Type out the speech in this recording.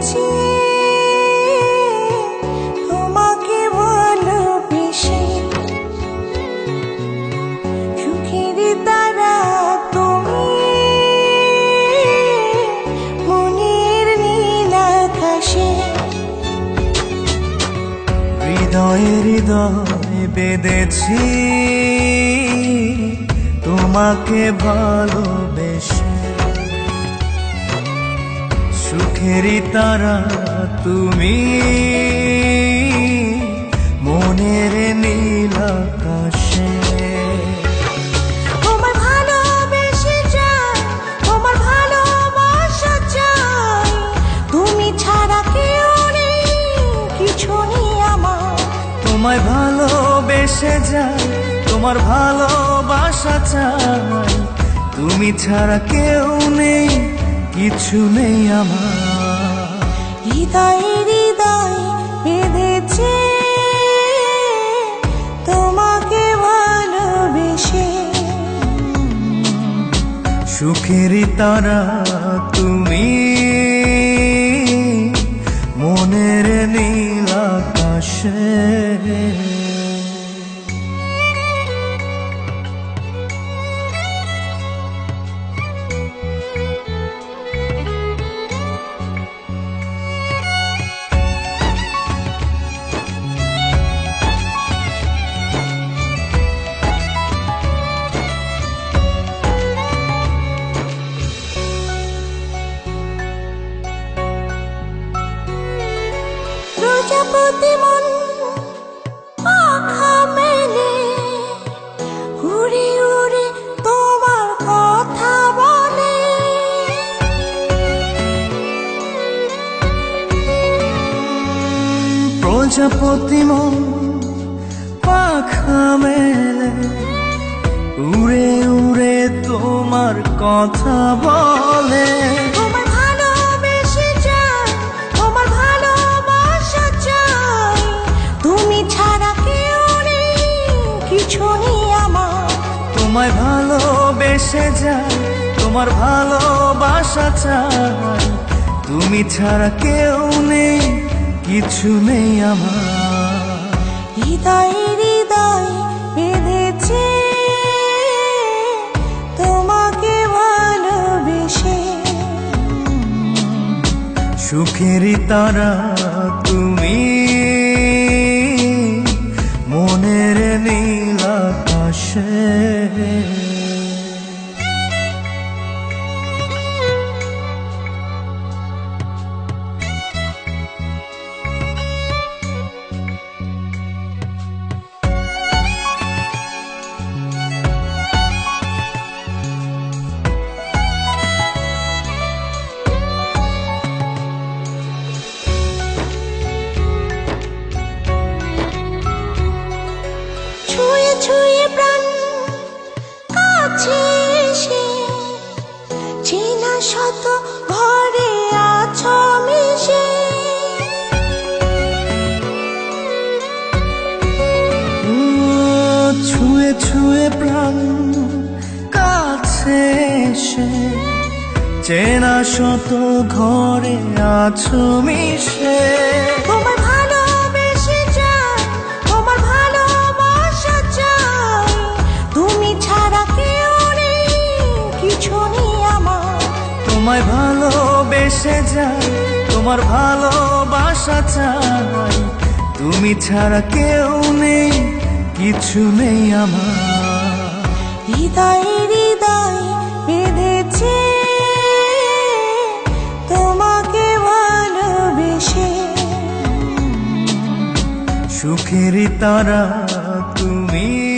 পেয়েছি তোমাকে ভালোবেসে সুখের তারা তুমি মনের নীল আকাশে হৃদয়ে হৃদয় বেঁধেছি। তোমাকে ভালোবেসে তুমি ছাড়া কেউ নেই কিছু নেই আমার। তোমায় ভালোবেসে যাই তোমার ভালোবাসা চাই। তুমি ছাড়া কেউ নেই কিছু নেই আমার। হৃদয় হৃদয় বেঁধেছে। তোমাকে ভালোবেসে। সুখেরই তারা উড়ে উড়ে তোমার কথা বলে। প্রজাপতি মন পাখা মেলে উড়ে উড়ে তোমার কথা বলে। তোমায় ভালোবেসে যাই তোমার ভালোবাসা চাই তুমি ছাড়া কেউ নেই কিছু নেই আমার। হৃদয় হৃদয় বেঁধেছে তোমাকে ভালোবেসে। সুখেরই তারা কাছে চেনা শত ঘরে আছো মিশে। ছুঁয়ে ছুঁয়ে প্রাণ কাছে এসে চেনা শত ঘরে আছো মিশে। তোমার তোমায় ভালোবেসে যাই তোমার ভালোবাসা চাই তুমি ছাড়া কেউ নেই কিছু নেই আমার। হৃদয় হৃদয় বেঁধেছে তোমাকে ভালোবেসে। সুখেরই তারা তুমি